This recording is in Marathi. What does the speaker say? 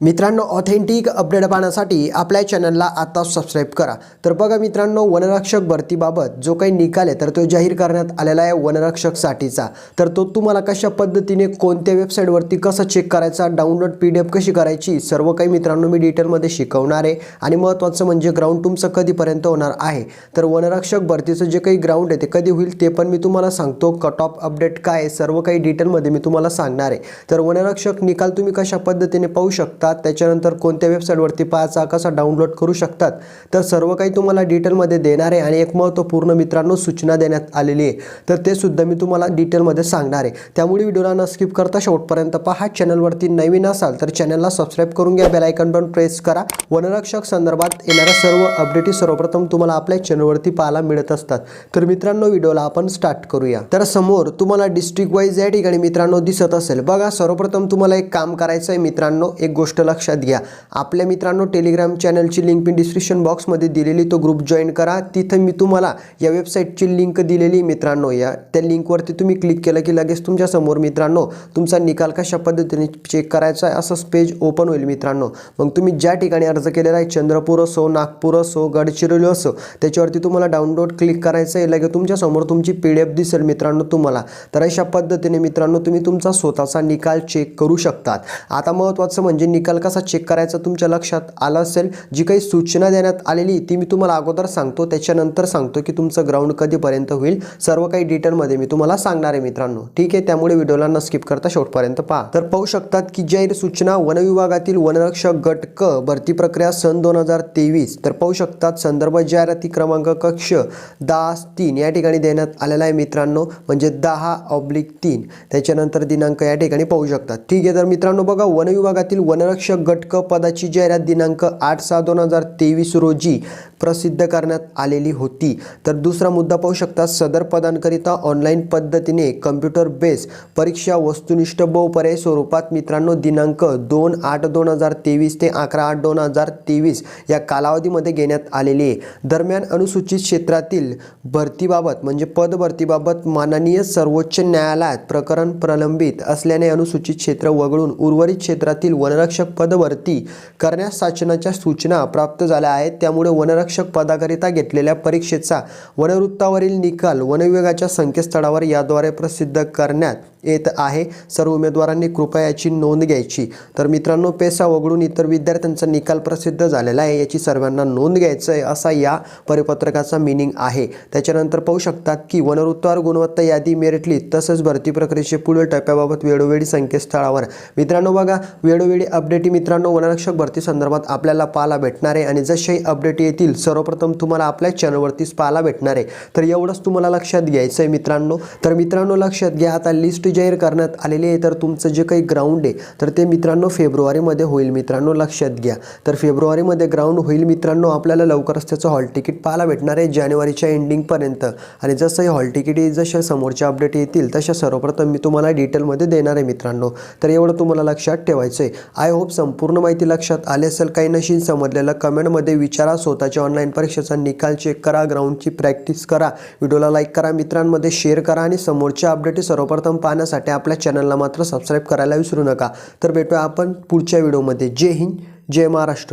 मित्रांनो ऑथेंटिक अपडेट पाहण्यासाठी आपल्या चॅनलला आता सबस्क्राईब करा. तर बघा मित्रांनो वनरक्षक भरतीबाबत जो काही निकाल आहे तर तो जाहीर करण्यात आलेला आहे वनरक्षकसाठीचा तर तो तुम्हाला कशा पद्धतीने कोणत्या वेबसाईटवरती कसं चेक करायचा डाउनलोड पी डी एफ कशी करायची सर्व काही मित्रांनो मी डिटेलमध्ये शिकवणार आहे. आणि महत्त्वाचं म्हणजे ग्राउंड तुमचं कधीपर्यंत होणार आहे. तर वनरक्षक भरतीचं जे काही ग्राउंड आहे ते कधी होईल ते पण मी तुम्हाला सांगतो. कट ऑफ अपडेट काय आहे सर्व काही डिटेलमध्ये मी तुम्हाला सांगणार आहे. तर वनरक्षक निकाल तुम्ही कशा पद्धतीने पाहू शकता त्याच्यानंतर कोणत्या वेबसाईटवरती पाहायचा कसा डाउनलोड करू शकतात? तर सर्व काही तुम्हाला डिटेलमध्ये देणार आहे आणि एक महत्त्वपूर्ण मित्रांनो सूचना देण्यात आलेली आहे. तर ते सुद्धा मी तुम्हाला डिटेलमध्ये सांगणार आहे. त्यामुळे व्हिडिओला न स्किप करता शेवटपर्यंत पहा. चॅनलवरती नवीन असाल तर चॅनलला सबस्क्राईब करून घ्या. बेल पण प्रेस करा. वनरक्षक संदर्भात येणाऱ्या सर्व अपडेटी सर्वप्रथम तुम्हाला आपल्या चॅनलवरती पाहायला मिळत असतात. तर मित्रांनो व्हिडिओला आपण स्टार्ट करूया. तर समोर तुम्हाला डिस्ट्रिक्ट वाईज या ठिकाणी मित्रांनो दिसत असेल. बघा सर्वप्रथम तुम्हाला एक काम करायचं आहे मित्रांनो. एक गोष्ट लक्षात घ्या. आपल्या मित्रांनो टेलिग्राम चॅनलची लिंक मी डिस्क्रिप्शन बॉक्समध्ये दिलेली तो ग्रुप जॉईन करा. तिथं मी तुम्हाला या वेबसाईटची लिंक दिलेली मित्रांनो. या त्या लिंकवरती तुम्ही क्लिक केलं की लगेच तुमच्यासमोर मित्रांनो तुमचा निकाल कशा पद्धतीने चेक करायचा आहे असंच पेज ओपन होईल मित्रांनो. मग तुम्ही ज्या ठिकाणी अर्ज केलेला आहे चंद्रपूर असो नागपूर असो गडचिरोली असो त्याच्यावरती तुम्हाला डाउनलोड क्लिक करायचं आहे. लगेच तुमच्यासमोर तुमची पी डी एफ दिसेल मित्रांनो तुम्हाला. तर अशा पद्धतीने मित्रांनो तुम्ही तुमचा स्वतःचा निकाल चेक करू शकतात. आता महत्त्वाचं म्हणजे निकाल कसा चेक करायचा तुमच्या लक्षात आलं असेल? जी काही सूचना देण्यात आलेली ती मी तुम्हाला अगोदर सांगतो. त्याच्यानंतर सांगतो की तुमचं ग्राउंड कधीपर्यंत होईल. सर्व काही डिटेलमध्ये मी तुम्हाला सांगणार आहे मित्रांनो. ठीक आहे? त्यामुळे व्हिडिओला न स्किप करता शेवटपर्यंत पहा. तर पाहू शकतात की जाहीर सूचना वन विभागातील वनरक्षक गट क भरती प्रक्रिया सन दोन हजार तेवीस. तर पाहू शकतात संदर्भ जाहिराती क्रमांक कक्ष दहा तीन या ठिकाणी देण्यात आलेला आहे मित्रांनो. म्हणजे दहा ऑब्लिक तीन. त्याच्यानंतर दिनांक या ठिकाणी पाहू शकतात. ठीक आहे? तर मित्रांनो बघा वन विभागातील वनरक्षक अध्यक्ष क पदाची जाहिरात दिनांक आठ सहा दोन हजार तेवीस रोजी प्रसिद्ध करण्यात आलेली होती. तर दुसरा मुद्दा पाहू शकता सदर पदांकरिता ऑनलाईन पद्धतीने कम्प्युटर बेस परीक्षा वस्तुनिष्ठ बहुपर्याय स्वरूपात मित्रांनो दिनांक दोन आठ दोन हजार तेवीस ते अकरा आठ दोन हजार तेवीस या कालावधीमध्ये घेण्यात आलेली आहे. दरम्यान अनुसूचित क्षेत्रातील भरतीबाबत म्हणजे पद भरतीबाबत माननीय सर्वोच्च न्यायालयात प्रकरण प्रलंबित असल्याने अनुसूचित क्षेत्र वगळून उर्वरित क्षेत्रातील वनरक्षक पद भरती करण्यास शासनाच्या सूचना प्राप्त झाल्या आहेत. त्यामुळे वनरक्षक पदाकरिता घेतलेल्या परीक्षेचा वनवृत्तावरील निकाल वनविभागाच्या संकेतस्थळावर याद्वारे प्रसिद्ध करण्यात येत आहे. सर्व उमेदवारांनी कृपया याची नोंद घ्यायची. तर मित्रांनो पेसा वगळून इतर विद्यार्थ्यांचा निकाल प्रसिद्ध झालेला आहे. याची सर्वांना नोंद घ्यायचं आहे असा या परिपत्रकाचा मिनिंग आहे. त्याच्यानंतर पाहू शकतात की वनवृत्तावर गुणवत्ता यादी मेरिटली तसंच भरती प्रक्रियेचे पुढील टप्प्याबाबत वेळोवेळी संकेतस्थळावर. मित्रांनो बघा वेळोवेळी अपडेटी मित्रांनो वनरक्षक भरती संदर्भात आपल्याला पाहायला भेटणार आहे. आणि जसेही अपडेट येतील सर्वप्रथम तुम्हाला आपल्या चॅनलवरतीच पाहायला भेटणार आहे. तर एवढंच तुम्हाला लक्षात घ्यायचं आहे मित्रांनो. तर मित्रांनो लक्षात घ्या आता लिस्ट जाहीर करण्यात आलेली आहे. तर तुमचं जे काही ग्राउंड आहे तर ते मित्रांनो फेब्रुवारीमध्ये होईल. मित्रांनो लक्षात घ्या. तर फेब्रुवारीमध्ये ग्राउंड होईल मित्रांनो आपल्याला लवकरच त्याचं हॉल तिकीट पाहायला भेटणार आहे जानेवारीच्या एंडिंगपर्यंत आणि जसं हे हॉल तिकीट जशा समोरच्या अपडेट येतील तशा सर्वप्रथम मी तुम्हाला डिटेलमध्ये देणार आहे मित्रांनो. तर एवढं तुम्हाला लक्षात ठेवायचं आहे आय होप संपूर्ण माहिती लक्षात आली असेल. काही नशीन समजलेलं कमेंटमध्ये विचारा. स्वतःच्या ऑनलाईन परीक्षेचा निकाल चेक करा. ग्राउंडची प्रॅक्टिस करा. व्हिडिओला लाईक करा. मित्रांमध्ये शेअर करा. आणि समोरच्या अपडेट सर्वप्रथम पाहण्या पाहण्यासाठी आपल्या चॅनलला मात्र सबस्क्राईब करायला विसरू नका. तर भेटूया आपण पुढच्या व्हिडिओमध्ये. जय हिंद जय महाराष्ट्र.